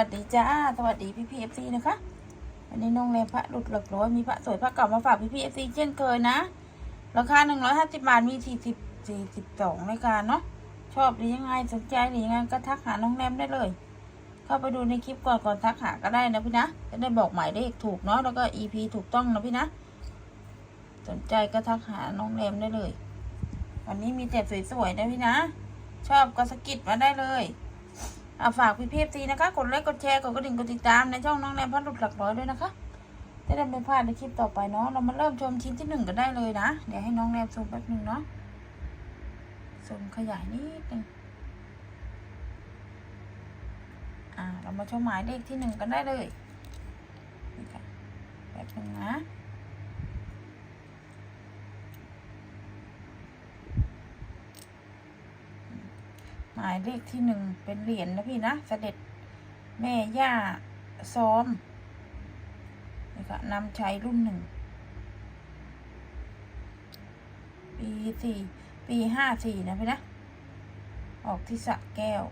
สวัสดีจ้าสวัสดีพี่พีเอฟซีนะคะวันนี้น้องแรมพระหลุดหลักร้อยมีพระสวยพระเก่ามาฝากพี่พีเอฟซีเช่นเคยนะ ราคาหนึ่งร้อยห้าสิบบาทมีสี่สิบสี่สิบสองรายการเนาะชอบหรือยังไงสนใจหรือยังไงก็ทักหาน้องแรมได้เลย เข้าไปดูในคลิปก่อนก่อนทักหาก็ได้นะพี่นะจะได้บอกหมายเลขถูกเนาะแล้วก็ EP ถูกต้องนะพี่นะ สนใจก็ทักหาน้องแรมได้เลย วันนี้มีแต่สวยๆนะพี่นะ ชอบก็สกิดมาได้เลยาฝากพี่เพีเอฟซีนะคะ กดไลค์กดแชร์กดกระดิ่งกดติดตามในช่องน้องแรมพัดหลุดหลักร้อยด้วยนะคะจะได้ไม่พลาดในคลิปต่อไปเนาะเรามาเริ่มชมชิ้นที่หนึ่งกันได้เลยนะ เดี๋ยวให้น้องแรมซูมแป๊บหนึ่งเนาะซูมขยายนิดนึงอ่าเรามาชมหมายเลขที่หนึ่งกันได้เลยนี่ค่ะแป๊บหนึงนะ หมายเลขที่หนึ่งเป็นเหรียญนะพี่นะเสด็จแม่ย่าซ้อมนี่ค่ะนำชัยรุ่นหนึ่งปีสี่ปีห้าสี่นะพี่นะ ออกที่สะแก้ว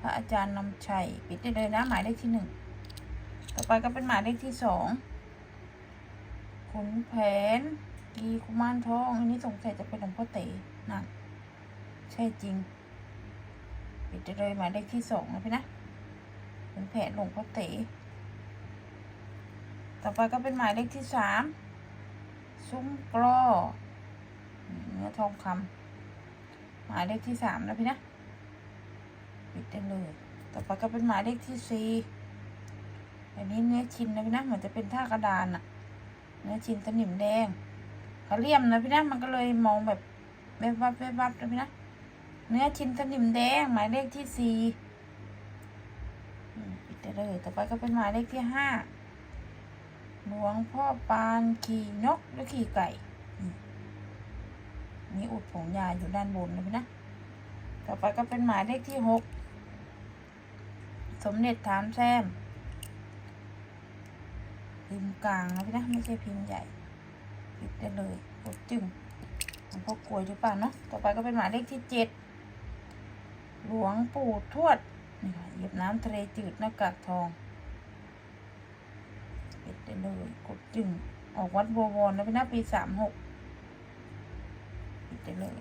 พระอาจารย์นำชัยปิดได้เลยนะ หมายเลขที่หนึ่งต่อไปก็เป็นหมายเลขที่สองขุนแผนกีคุมานทอง อันนี้สงสัยจะเป็นหลวงพ่อเต๋นั่น ใช่จริงปิดได้เลยหมายเลขที่สองนะพี่นะเป็นแผนหลวงพ่อเต๋ต่อไปก็เป็นหมายเลขที่สามซุ้มกล้อเนื้อทองคำหมายเลขที่สามนะพี่นะปิดได้เลย ต่อไปก็เป็นหมายเลขที่สี่อันนี้เนื้อชินนะพี่นะเหมือนจะเป็นท่ากระดานอะเนื้อชินสนิมแดงเขาเลี่ยมนะพี่นะมันก็เลยมองแบบแวบวับแวบวับนะพี่นะ เนื้อชิ้นสนิมแดง หมายเลขที่สี่ปิดได้เลยต่อไปก็เป็นหมายเลขที่ห้าหลวงพ่อปานขี่นกหรือขี่ไก่มีอุดผงยาอยู่ด้านบนนะพี่นะ ต่อไปก็เป็นหมายเลขที่หกสมเด็จฐานแซมพิมพ์กลางนะพี่นะ ไม่ใช่พิมพ์ใหญ่ปิดได้เลยกดจึงหลวงพ่อกลวยหรือเปล่าเนาะ ต่อไปก็เป็นหมายเลขที่เจ็ด หลวงปู่ทวดนี่ค่ะเหยียบน้ำทะเลจืดหน้ากากทองปิดได้เลยกดจึงออกวัดบัววรนะพี่นะปีสามหกปิดได้เลย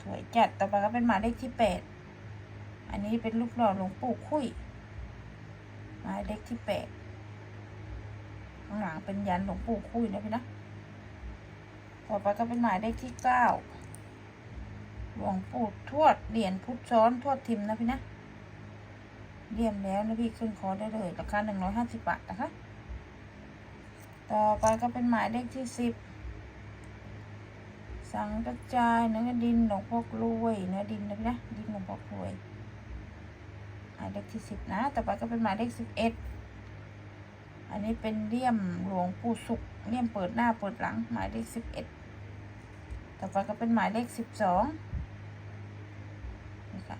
สวยจัดต่อไปก็เป็นหมายเลขที่แปดอันนี้เป็นลูกหล่อหลวงปู่คุยหมายเลขที่แปดข้างหลังเป็นยันหลวงปู่คุยนะพี่นะต่อไปก็เป็นหมายเลขที่เก้า หลวงปู่ทวดเหรียญพุทธซ้อนทวดทิมนะพี่นะเลี่ยมแล้วนะพี่ขึ้นคอได้เลยราคาหนึ่งร้อยห้าสิบบาทนะคะ ต่อไปก็เป็นหมายเลขที่สิบสังกระจายเนื้อดินหลวงพ่อกล้วยเนื้อดินนะพี่นะดินหลวงพ่อกล้วยหมายเลขที่สิบนะต่อไปก็เป็นหมายเลขสิบเอ็ดอันนี้เป็นเลี่ยมหลวงปู่สุขเลี่ยมเปิดหน้าเปิดหลังหมายเลขสิบเอ็ดต่อไปก็เป็นหมายเลขสิบสองนี่ค่ะ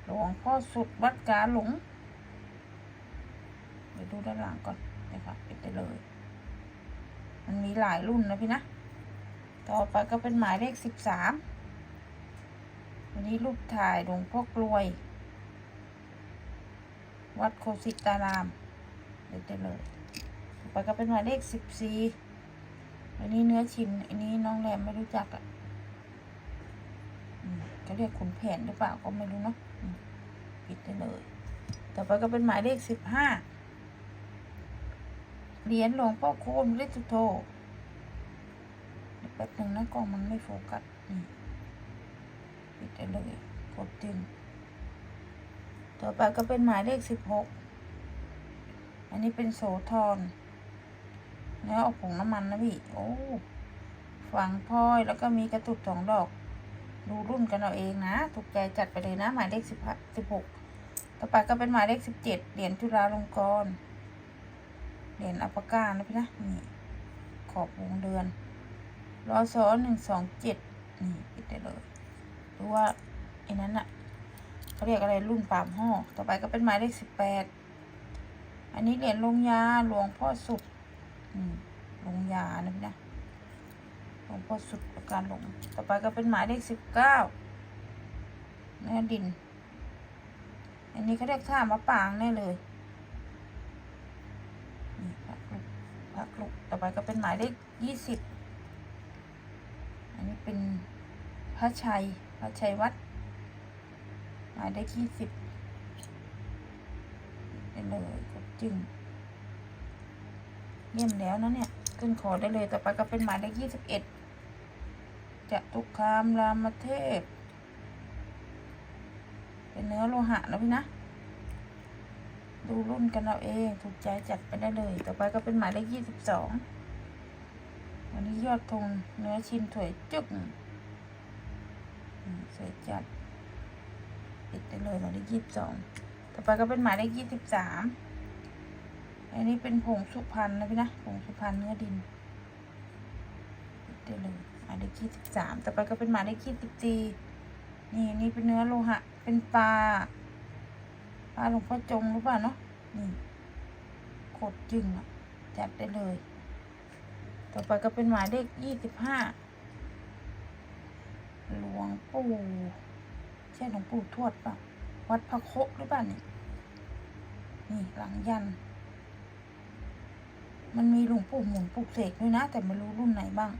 ห ลวงพ่อสุดวัดกาหลงเดี๋ยวดูด้านหลังก่อนนี่ค่ะปิดได้เลย มันมีหลายรุ่นนะพี่นะ ต่อไปก็เป็นหมายเลขสิบสามวันนี้รูปถ่ายหลวงพ่อกลวย วัดโคสิตารามเด็ดได้เลย ต่อไปก็เป็นหมายเลขสิบสี่อันนี้เนื้อชิ้นอันนี้น้องแรมไม่รู้จักอะ อืมเขาเรียกขุนแผนหรือเปล่าก็ไม่รู้เนาะปิดได้เลย ต่อไปก็เป็นหมายเลขสิบห้าเหรียญหลวงพ่อโคนฤทธิโทเดี๋ยวแป๊บหนึ่งนะกล้องมันไม่โฟกัสอืมปิดได้เลยกดจึงต่อไปก็เป็นหมายเลขสิบหกอันนี้เป็นโสธรเนื้อออกผงน้ำมันนะพี่ โอ้ฝังพลอยแล้วก็มีกระตุกสองดอก ดูรุ่นกันเอาเองนะ ถูกใจจัดไปเลยนะ หมายเลขสิบสิบหกต่อไปก็เป็นหมายเลขสิบเจ็ดเหรียญจุฬาลงกรณ์เหรียญอัปกานะพี่นะนี่ขอบวงเดือนรอซอหนึ่งสองเจ็ดนี่ปิดได้เลยดูว่าไอ้นั้นอะเขาเรียกอะไรรุ่นปามห่อต่อไปก็เป็นหมายเลขสิบแปดอันนี้เหรียญลงยาหลวงพ่อสุดอืมลงยานะพี่นะ ลวงพ่อสุดประการหลง ต่อไปก็เป็นหมายเลขสิบเก้าเนื้อดิน อันนี้เขาเรียกท่ามะปางแน่เลยนี่พักลุกพักลุกต่อไปก็เป็นหมายเลขยี่สิบอันนี้เป็นพระชัย พระชัยวัด หมายเลขยี่สิบเป็นเลยกดจึงเยี่ยมแล้วนะเนี่ย ขึ้นขอได้เลย ต่อไปก็เป็นหมายเลขยี่สิบเอ็ด จะตุคามรามเทพ เป็นเนื้อโลหะนะพี่นะ ดูรุ่นกันเอาเองถูกใจจัดไปได้เลย ต่อไปก็เป็นหมายเลขยี่สิบสองวันนี้ยอดธงเนื้อชิ้นถวยจึ๊กสวยจัดปิดได้เลยหมายเลขยี่สิบสองต่อไปก็เป็นหมายเลขยี่สิบสามอันนี้เป็นผงสุพรรณนะพี่นะผงสุพรรณเนื้อดินปิดได้เลยายเลขยี่สิบสามต่อไปก็เป็นหมายเลขยี่สิบสี่นี่นี่เป็นเนื้อโลหะ เป็นปลา ปลาหลวงพ่อจงรือเปล่าเนาะ นี่โคตรจึงอะ จัดได้เลย ต่อไปก็เป็นหมายเลขยี่สิบห้า หลวงปู่ ใช่หลวงปู่ทวดป่ะ วัดพระโคหรือเปล่านี่นี่หลังยัน มันมีหลวงปู่หมุนปลุกเสกด้วยนะ แต่ไม่รู้รุ่นไหนบ้าง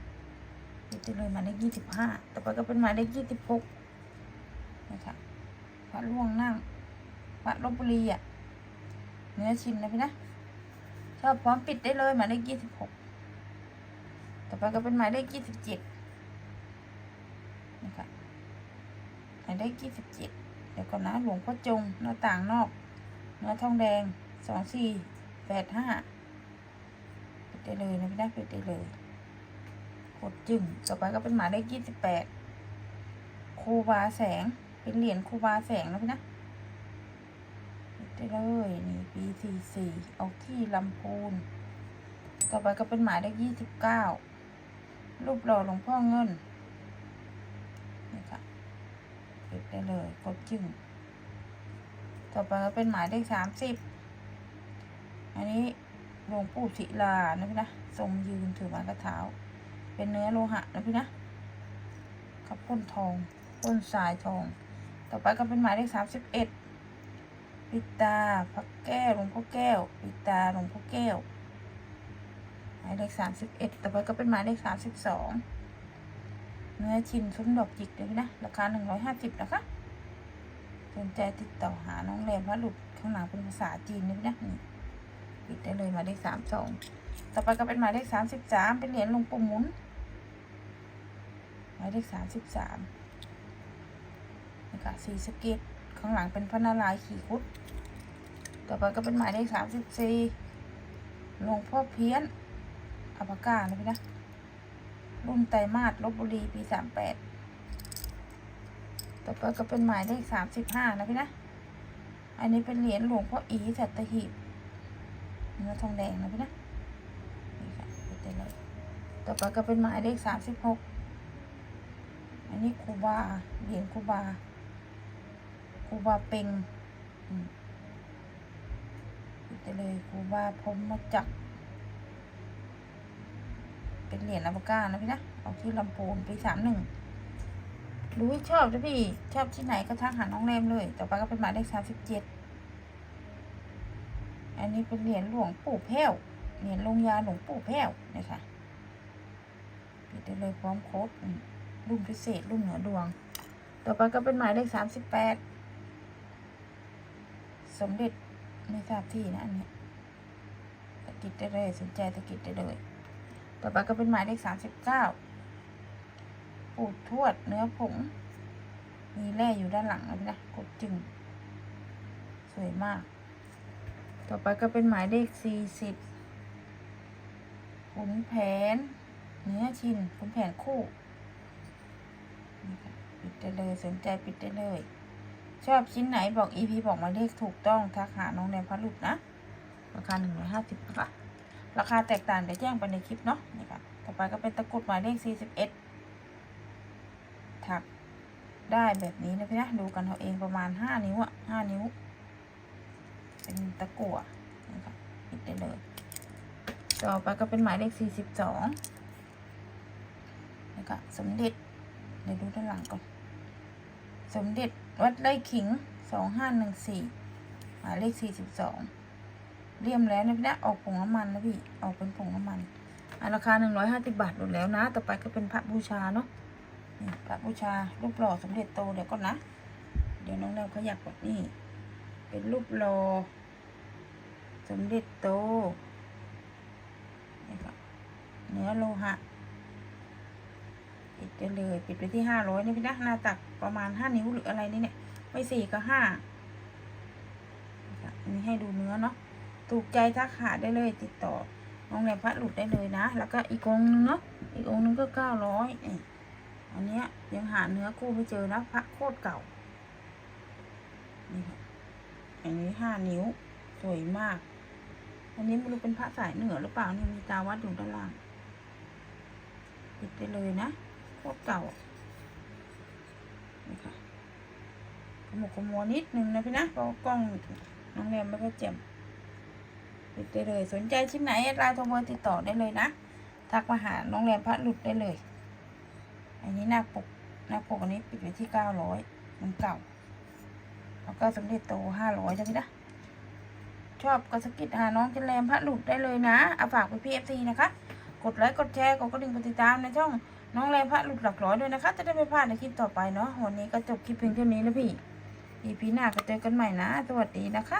ปิดไปเลยหมายเลขยี่สิบห้าต่อไปก็เป็นหมายเลขยี่สิบหกนะคะพระล่วงนั่งพระลบบุรีอะเนื้อชิมนะพี่นะชอบพร้อมปิดได้เลยหมายเลขยี่สิบหกต่อไปก็เป็นหมายเลขยี่สิบเจ็ดนะคะหมายเลขยี่สิบเจ็ดเดี๋ยวก่อนนะหลวงพ่อจงหน้าต่างนอกเนื้อทองแดงสองสี่แปดห้าปิดได้เลยนะพี่นะปิดได้เลย กดจึงต่อไปก็เป็นหมายเลขยี่สิบแปดครูบาแสง เป็นเหรียญครูบาแสงนะพี่นะได้เลยนี่ปีสี่สี่เอาที่ลำพูน ต่อไปก็เป็นหมายเลขยี่สิบเก้ารูปหล่อหลวงพ่อเงินนี่ค่ะปิดได้เลยกดจึงต่อไปก็เป็นหมายเลขสามสิบอันนี้หลวงปู่ศิลานะพี่นะทรงยืนถือไม้กระเท้า เป็นเนื้อโลหะนะพี่นะกับพ่นทองพ่นทรายทอง ต่อไปก็เป็นหมายเลขสามสิบเอ็ดปิตาพระแก้วหลวงพ่อแก้วปิตาหลวงพ่อแก้ว หมายเลขสามสิบเอ็ดต่อไปก็เป็นหมายเลขสามสิบสองเนื้อชินซุ้มดอกจิกเลยพี่นะ ราคาหนึ่งร้อยห้าสิบนะคะสนใจติดต่อหาน้องแรมพระหลุดข้างหลังเป็นภาษาจีนนี่นะปิดได้เลยหมายเลขสามสอง ต่อไปก็เป็นหมายเลขสามสิบสามเป็นเหรียญหลวงปู่หมุน หมายเลขสามสิบสามนี่ค่ะสีสเก็ตข้างหลังเป็นพระนารายณ์ขี่คุด ต่อไปก็เป็นหมายเลขสามสิบสี่หลวงพ่อเพี้ยนอัปปากานะพี่นะ รุ่นไตรมาสลบบุรีปีสามแปดต่อไปก็เป็นหมายเลขสามสิบห้านะพี่นะ อันนี้เป็นเหรียญหลวงพ่ออีสัตหีบเนื้อทองแดงนะพี่นะ ค่ลยต่อไปก็เป็นหมายเลขสามสิบหกอันนี้คูบาเหรียญคูบาคูบาเป็งอืมปิดได้เลยคูบาพรหมจัก เป็นเหรียญอัปปากานะพี่นะออกที่ลำพูนปีสามหนึ่งรู้ชอบนะพี่ ชอบที่ไหนก็ทักหาน้องแรมเลย ต่อไปก็เป็นหมายเลขสามสิบเจ็ดอันนี้เป็นเหรียญหลวงปู่แพ้ว เหรียญลงยาหลวงปู่แพ้วนะคะปิดได้เลยพร้อมโค้ดรุ่นพิเศษรุ่นเหนือดวง ต่อไปก็เป็นหมายเลขสามสิบแปดสมเด็จไม่ทราบที่นะอันนี้ตะกิดได้เลยสนใจตะกิดได้เลย ต่อไปก็เป็นหมายเลขสามสิบเก้าปูดทวดเนื้อผงมีแร่อยู่ด้านหลังนะพี่นะกดจึง สวยมาก ต่อไปก็เป็นหมายเลขสี่สิบ ขุนแผน เนื้อชินขุนแผนคู่ปิดได้เลยสนใจปิดได้เลย ชอบชิ้นไหนบอก EP บอกหมายเลขถูกต้องทักหาน้องแนมพัลุดนะ ราคาหนึ่งร้อยห้าสิบนะคะราคาแตกต่างเดี๋ยวแจ้งไปในคลิปเนาะนี่ค่ะต่อไปก็เป็นตะกรุดหมายเลขสี่สิบเอ็ดถักได้แบบนี้นะพี่นะดูกันเอาเองประมาณห้านิ้วอะห้านิ้ว เป็นตะกั่วนะคะปิดได้เลย ต่อไปก็เป็นหมายเลขสี่สิบสองนะคะสมเด็จ เดี๋ยวดูด้านหลังก่อน สมเด็จวัดไร่ขิงสองห้าหนึ่งสี่หมายเลขสี่สิบสองเลี่ยมแล้วนะพี่นะออกผงน้ำมันนะพี่ ออกเป็นผงน้ำมันอะราคาหนึ่งร้อยห้าสิบบาทหมดแล้วนะ ต่อไปก็เป็นพระบูชาเนาะพระบูชารูปหล่อสมเด็จโตเดี๋ยวก่อนนะ เดี๋ยวน้องแรมขยับก่อนนี่ เป็นรูปหล่อสมเด็จโต เนื้อโลหะปิดได้เลย ปิดไปที่ห้าร้อยนี่พี่นะหน้าตักประมาณห้านิ้วหรืออะไรนี่เนี่ย ไม่สี่ก็ห้านนี้ให้ดูเนื้อเนาะ ถูกใจทักหาได้เลยติดต่อน้องแรมพระหลุดได้เลยนะ แล้วก็อีกองนึงเนาะ อีกองนึงก็เก้าร้อยอันเนี้ยยังหาเนื้อคู่ไม่เจอนะพระโคตรเก่า นี่ค่ะ อันนี้ห้านิ้ว สวยมาก อันนี้ไม่รู้เป็นพระสายเหนือหรือเปล่านี่มีตาวัดอยู่ด้านล่าง ปิดไปเลยนะโคตรเก่านี่ค่ะขมุกขมัวนิดนึงนะพี่นะเพราะกล้องน้องแรมไม่ค่อยแจ่มปิดได้เลย สนใจชิ้นไหนไลน์โทรเบอร์ติดต่อได้เลยนะทักมาหาน้องแรมพระหลุดได้เลย อันนี้หน้าปกหน้าปกอันนี้ปิดไว้ที่เก้าร้อยมันเก่าแล้วก็สมเด็จโตห้าร้อยจ้ะพี่นะชอบก็สกิดหาน้องจันแรมพระหลุดได้เลยนะเอาฝากไปพีเอฟซีนะคะ กดไลค์กดแชร์กดกระดิ่งกดติดตามในช่องน้องแรงพระหลุดหลักร้อยด้วยนะคะ จะได้ไม่พลาดในคลิปต่อไปเนาะวันนี้ก็จบคลิปเพียงเท่านี้นะพี่อีพีหน้าก็เจอกันใหม่นะ สวัสดีนะคะ